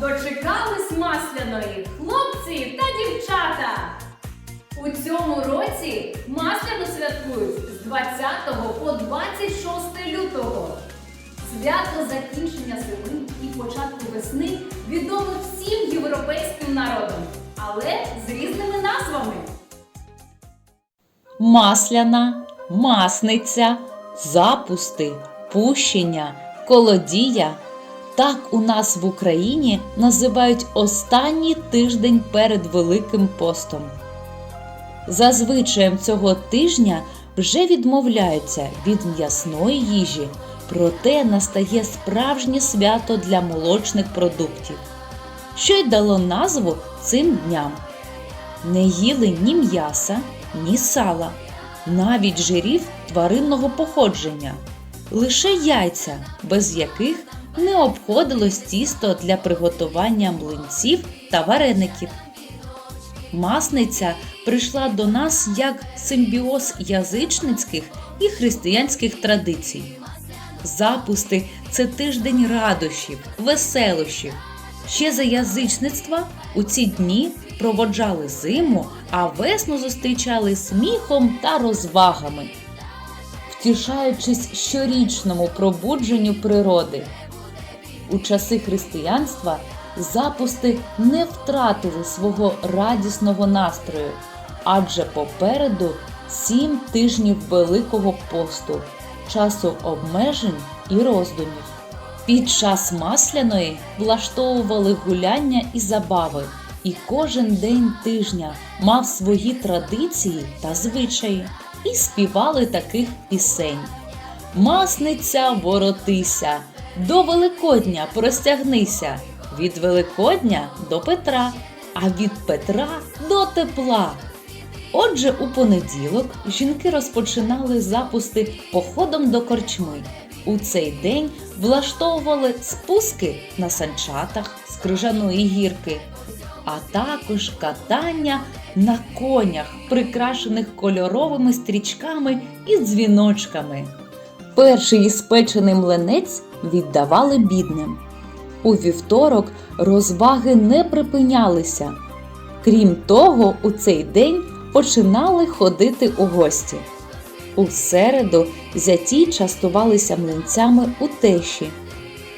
Дочекались масляної хлопці та дівчата! У цьому році масляну святкують з 20 по 26 лютого. Свято закінчення зими і початку весни відоме всім європейським народам, але з різними назвами. масляна, масниця, запусти, пущення, колодія. Так у нас в Україні називають останній тиждень перед Великим постом. За звичаєм цього тижня вже відмовляються від м'ясної їжі, проте настає справжнє свято для молочних продуктів, що й дало назву цим дням. Не їли ні м'яса, ні сала, навіть жирів тваринного походження, лише яйця, без яких не обходилось тісто для приготування млинців та вареників. Масниця прийшла до нас як симбіоз язичницьких і християнських традицій. Запусти це тиждень радощів, веселощів. Ще за язичництва у ці дні проводжали зиму, а весну зустрічали сміхом та розвагами, втішаючись щорічному пробудженню природи. У часи християнства запусти не втратили свого радісного настрою, адже попереду сім тижнів Великого посту, часу обмежень і роздумів. Під час масляної влаштовували гуляння і забави, і кожен день тижня мав свої традиції та звичаї, і співали таких пісень. Масниця воротися, до Великодня простягнися, від Великодня до Петра, а від Петра до тепла. Отже, у понеділок жінки розпочинали запусти походом до корчми. У цей день влаштовували спуски на санчатах з крижаної гірки, а також катання на конях, прикрашених кольоровими стрічками і дзвіночками. Перший іспечений млинець віддавали бідним. У вівторок розваги не припинялися. Крім того, у цей день починали ходити у гості. У середу зяті частувалися млинцями у тещі.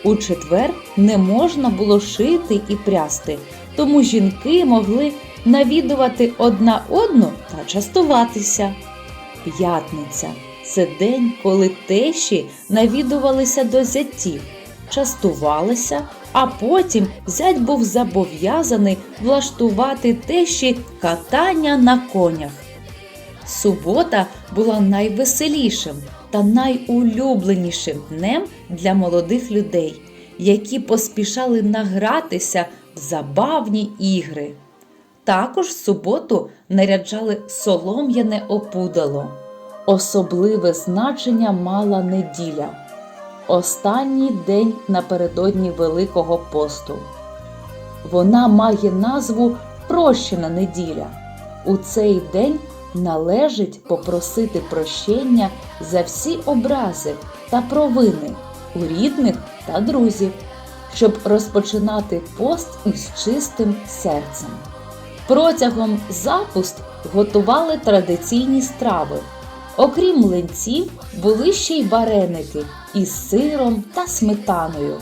У четвер не можна було шити і прясти, тому жінки могли навідувати одна одну та частуватися. П'ятниця це день, коли тещі навідувалися до зятів, частувалися, а потім зять був зобов'язаний влаштувати тещі катання на конях. Субота була найвеселішим та найулюбленішим днем для молодих людей, які поспішали награтися в забавні ігри. Також в суботу наряджали солом'яне опудало. Особливе значення мала неділя останній день напередодні Великого посту. Вона має назву Прощена неділя. У цей день належить попросити прощення за всі образи та провини у рідних та друзів, щоб розпочинати пост із чистим серцем. Протягом запуст готували традиційні страви. Окрім млинців, були ще й вареники із сиром та сметаною.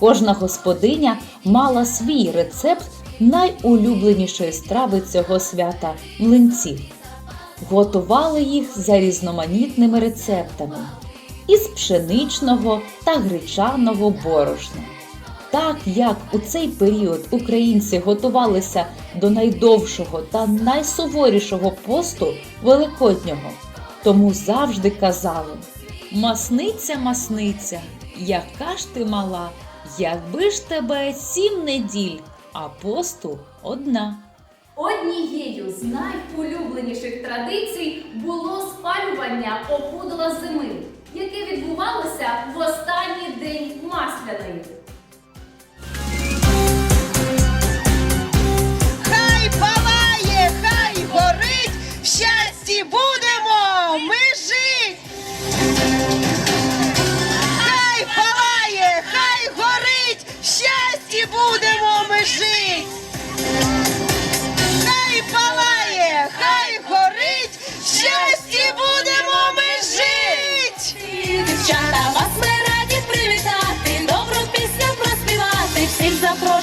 Кожна господиня мала свій рецепт найулюбленішої страви цього свята млинців. Готували їх за різноманітними рецептами із пшеничного та гречаного борошна. Так як у цей період українці готувалися до найдовшого та найсуворішого посту Великоднього, тому завжди казали: Масниця, масниця, яка ж ти мала, якби ж тебе сім неділь, а посту одна. Однією з найулюбленіших традицій було спалювання опудала зими, яке відбувалося в останній день масляної.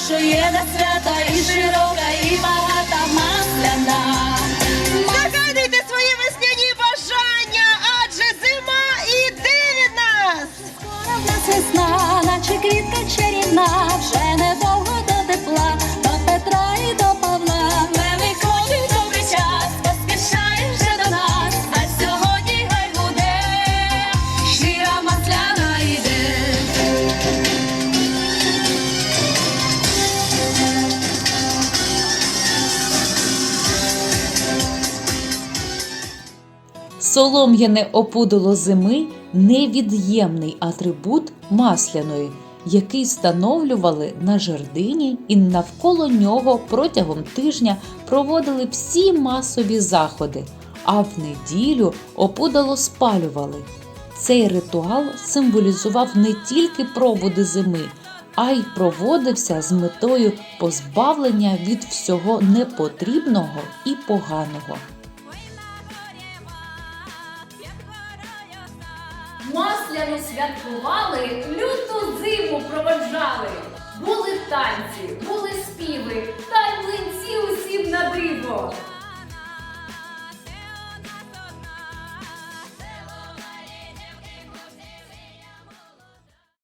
Запрошує на свята, і широка, і багата масляна. Солом'яне опудало зими невід'ємний атрибут масляної, який встановлювали на жердині і навколо нього протягом тижня проводили всі масові заходи, а в неділю опудало спалювали. Цей ритуал символізував не тільки проводи зими, а й проводився з метою позбавлення від всього непотрібного і поганого. Масляну святкували, люту зиму проводжали. Були танці,